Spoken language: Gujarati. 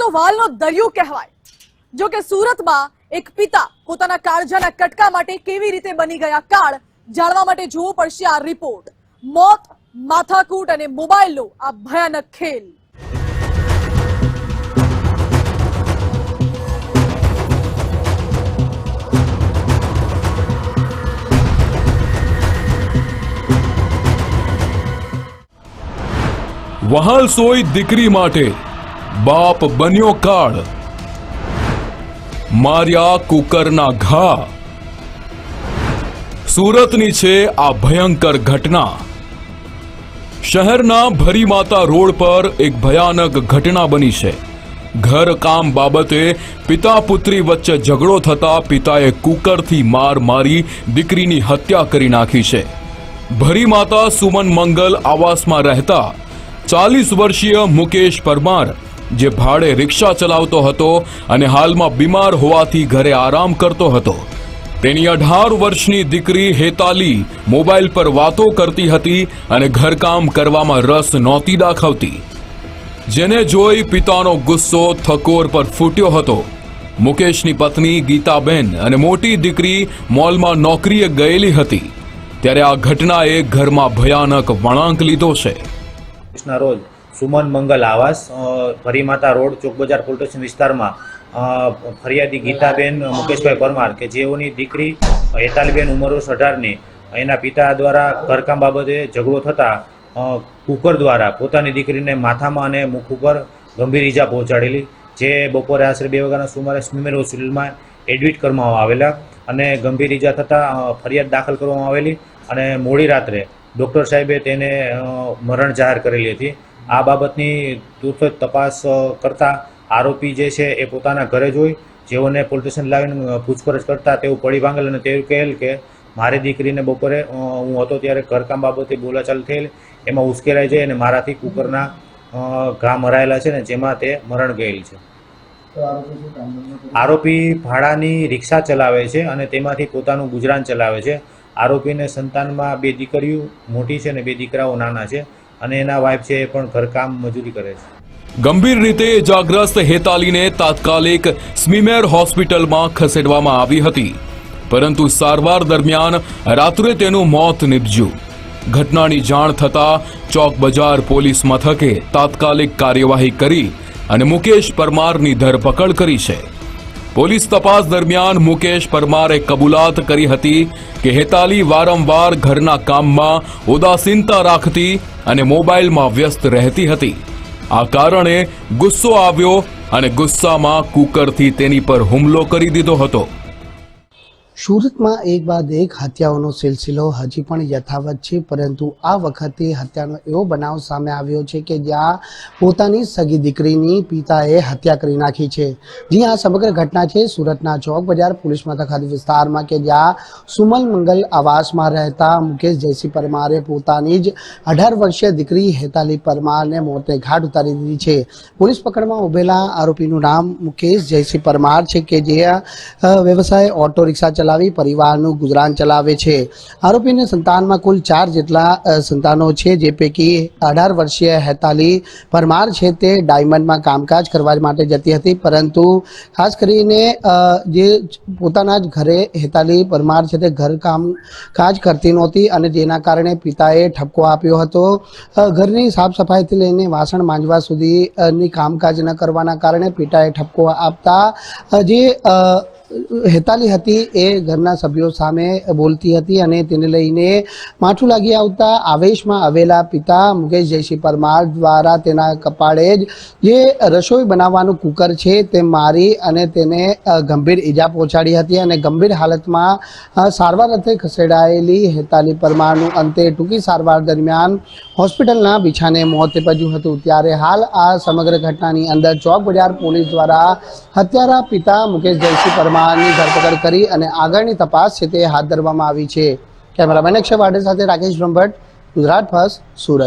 તો વાલનો દરિયો કહેવાય. જો કે સુરતમાં એક પિતા પોતાના કાળજાના કટકા માટે કેવી રીતે બની ગયા કાળ જાણવા માટે જોવું પડશે આ રિપોર્ટ. મોત, માથાકૂટ અને મોબાઈલનો આ ભયાનક ખેલ. વહાલ સોય દીકરી માટે બાપ બન્યો કાળ. માર્યા કુકરના ઘા. સુરતની છે આ ભયંકર ઘટના. શહેરના ભરીમાતા રોડ પર એક ભયાનક ઘટના બની છે. ઘર કામ બાબતે પિતા પુત્રી વચ્ચે ઝઘડો થતા પિતાએ કુકરથી માર મારી દીકરીની હત્યા કરી નાખી છે. ભરીમાતા સુમન મંગલ આવાસમાં રહેતા ચાલીસ વર્ષીય મુકેશ પરમાર જે ભાડે રિક્ષા ચલાવતો હતો અને હાલમાં બીમાર હોવાથી ઘરે આરામ કરતો હતો. તેની અઢાર વર્ષની દીકરી હેતાલી મોબાઈલ પર વાતો કરતી હતી અને ઘરકામ કરવામાં રસ નહોતી દાખવતી. જેને જોઈ પિતાનો ગુસ્સો થકોર પર ફૂટ્યો હતો. મુકેશની પત્ની ગીતાબેન અને મોટી દીકરી મોલમાં નોકરીએ ગયેલી હતી. ત્યારે આ ઘટનાએ ઘરમાં ભયાનક વળાંક લીધો છે. રોજ સુમન મંગલ આવાસ ફરીમાતા રોડ ચોક બજાર વિસ્તારમાં ફરિયાદી ગીતાબેન મુકેશભાઈ પરમાર કે જેઓની દીકરી હેતાલીબેન ઉંમર અઢારની, એના પિતા દ્વારા ઘરકામ બાબતે ઝઘડો થતાં કુકર દ્વારા પોતાની દીકરીને માથામાં અને મુખ ઉપર ગંભીર ઈજા પહોંચાડેલી, જે બપોરે આશરે બે વાગ્યાના સુમારે સ્મીમેર હોસ્પિટલમાં એડમિટ કરવામાં આવેલા અને ગંભીર ઈજા થતાં ફરિયાદ દાખલ કરવામાં આવેલી અને મોડી રાત્રે ડૉક્ટર સાહેબે તેને મરણ જાહેર કરેલી હતી. આ બાબતની તુરત તપાસ કરતા આરોપી જે છે એ પોતાના ઘરે જોઈ જેઓને પોલીસ સ્ટેશન લાવીને પૂછપરછ કરતા તેઓ પડી ભાંગેલ અને તેવું કહેલ કે મારી દીકરીને બપોરે હું હતો ત્યારે ઘરકામ બાબતે બોલાચાલ થયેલ. એમાં ઉશ્કેરાઈ જાય અને મારાથી કુકરના ઘા મરાયેલા છે ને જેમાં તે મરણ ગયેલ છે? આરોપી ભાડાની રિક્ષા ચલાવે છે અને તેમાંથી પોતાનું ગુજરાન ચલાવે છે. આરોપીને સંતાનમાં બે દીકરીઓ મોટી છે અને બે દીકરાઓ નાના છે. અને એના વાઇફ છે એ પણ ઘરકામ મજૂરી કરે છે. ગંભીર રીતે ઇજાગ્રસ્ત હેતાલીને તાત્કાલિક સ્મીમેર હોસ્પિટલમાં ખસેડવામાં આવી હતી. પરંતુ સારવાર દરમિયાન રાત્રે તેનું મોત નીપજ્યું. ઘટનાની જાણ થતા ચોક બજાર પોલીસ મથકે તાત્કાલિક કાર્યવાહી કરી અને મુકેશ પરમારની ધરપકડ કરી છે. પોલીસ તપાસ દરમિયાન મુકેશ પરમારે કબૂલાત કરી હતી કે હેતાલી વારંવાર ઘરના કામમાં ઉદાસીનતા રાખતી અને મોબાઈલમાં વ્યસ્ત રહેતી હતી. આ કારણે ગુસ્સો આવ્યો અને ગુસ્સામાં કુકરથી તેની પર હુમલો કરી દીધો હતો. સુરતમાં એક બાદ એક હત્યાઓનો સિલસિલો હજી પણ યથાવત છે, પરંતુ આ વખતે હત્યાનો એવો બનાવ સામે આવ્યો છે કે જ્યાં પોતાની સગી દીકરીની પિતાએ હત્યા કરી નાખી છે. જી આ સમગ્ર ઘટના છે સુરતના ચોક બજાર પોલીસ મથક વિસ્તારમાં કે જ્યાં સુમલ મંગલ આવાસમાં રહેતા મુકેશ જયસિંહ પરમારે પોતાની જ અઢાર વર્ષીય દીકરી હેતાલી પરમારને મોતને ઘાટ ઉતારી દીધી છે. પોલીસ પકડમાં ઉભેલા આરોપીનું નામ મુકેશ જયસિંહ પરમાર છે કે જે વ્યવસાય ઓટો રિક્ષા ચલાવી, પરિવારનું ગુજરાન ચલાવે છે. આરોપીને સંતાનમાં કુલ ચાર જેટલા સંતાનો છે, જે પૈકી અઢાર વર્ષીય હેતાલી પરમાર છે તે ડાયમંડમાં કામકાજ કરવા માટે જતી હતી. પરંતુ ખાસ કરીને જે પોતાના જ ઘરે હેતાલી પરમાર છે તે ઘર કામ, કાજ કરતી નહોતી અને જેના કારણે પિતાએ ઠપકો આપ્યો હતો. ઘરની સાફ સફાઈથી લઈને વાસણ માંજવા સુધીની કામકાજ ન કરવાના કારણે પિતાએ ઠપકો આપતા જે હેતાલી હતી એ ઘરના સભ્યો સામે બોલતી હતી અને તેને લઈને માથું લાગી આવતા આવેશમાં આવેલા પિતા મુકેશ જયસિંહ પરમાર દ્વારા તેના કપાળે જ જે રસોઈ બનાવવાનું કુકર છે તે મારી અને તેને ગંભીર ઈજા પહોંચાડી હતી અને ગંભીર હાલતમાં સારવાર અર્થે ખસેડાયેલી હેતાલી પરમારનું અંતે ટૂંકી સારવાર દરમિયાન હોસ્પિટલના બિછાને મોત નિપજ્યું હતું. ત્યારે હાલ આ સમગ્ર ઘટનાની અંદર ચોક બજાર પોલીસ દ્વારા હત્યારા પિતા મુકેશ જયસિંહ પરમારની ધરપકડ કરી અને આગળની તપાસ છે તે હાથ ધરવામાં આવી છે. કેમેરામેન અક્ષય વાડે સાથે રાકેશ બ્રહ્મભટ્ટ, ગુજરાત ફર્સ્ટ, સુરત.